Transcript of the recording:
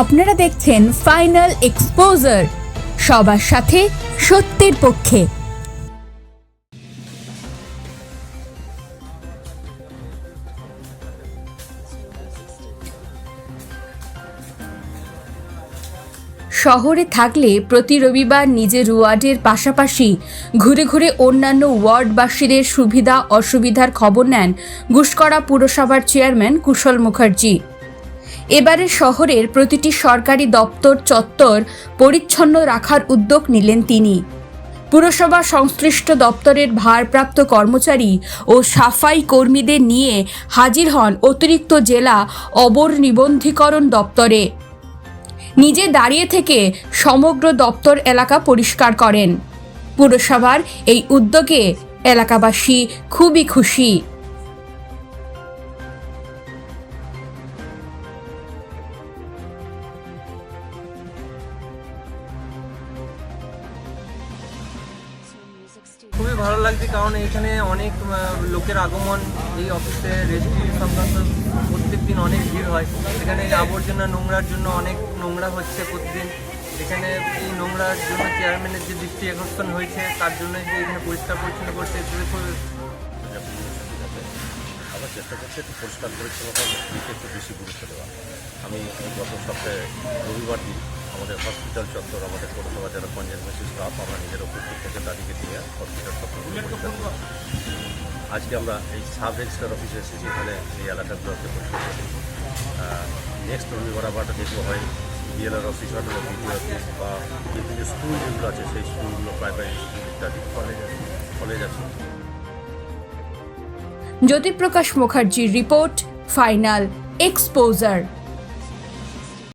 আপনারা দেখছেন final exposure সবার সাথে সত্যের পক্ষে। শহরে থাকলে প্রতি রবিবার নিজের ওয়ার্ডের পাশাপাশি ঘুরে ঘুরে অন্যান্য ওয়ার্ডবাসীদের সুবিধা অসুবিধার খবর নেন গুসকরা পুরসভার চেয়ারম্যান কুশল মুখার্জি। এবারে শহরের প্রতিটি সরকারি দপ্তর চত্বর পরিচ্ছন্ন রাখার উদ্যোগ নিলেন তিনি। পুরসভা সংশ্লিষ্ট দপ্তরের ভারপ্রাপ্ত কর্মচারী ও সাফাই কর্মীদের নিয়ে হাজির হন অতিরিক্ত জেলা অবর নিবন্ধীকরণ দপ্তরে। নিজে দাঁড়িয়ে থেকে সমগ্র দপ্তর এলাকা পরিষ্কার করেন। পুরসভার এই উদ্যোগে এলাকাবাসী খুবই খুশি। ভালো লাগছে কারণ এখানে অনেক লোকের আগমন, এই অফিসে রেজিস্ট্রি সংক্রান্ত প্রত্যেক দিন অনেক ভিড় হয়। এখানে আবর্জনা নোংরার জন্য অনেক নোংরা হচ্ছে প্রতিদিন। এখানে এই নোংরার জন্য চেয়ারম্যানের যে দৃষ্টি আকর্ষণ হয়েছে, তার জন্য যে এখানে পরিষ্কার পরিচ্ছন্ন করছে আমরা চেষ্টা করছে একটু পরিষ্কার পরিচ্ছন্নতার দিকে একটু বেশি গুরুত্ব দেওয়া। আমি গত সপ্তাহে রবিবার দিন আমাদের হসপিটাল চত্বর আমাদের পৌরসভা যারা কনজারভেন্সি স্টাফ আমরা নিজের উপস্থিত থেকে তাদেরকে দিয়ে হসপিটাল চত্বর আজকে আমরা এই সাব রেজিস্টার অফিসে এসেছি, এখানে এই এলাকাগুলোকে পরিষ্কার করি। নেক্সট রবিবার আবার দেখব হয় বিএলআর অফিস বা বিডিও অফিস বা বিভিন্ন স্কুল যেগুলো আছে, সেই স্কুলগুলো প্রাইমারি স্কুল ইত্যাদি কলেজ কলেজ আছে। জ্যোতিপ্রকাশ মুখার্জির রিপোর্ট ফাইনাল এক্সপোজার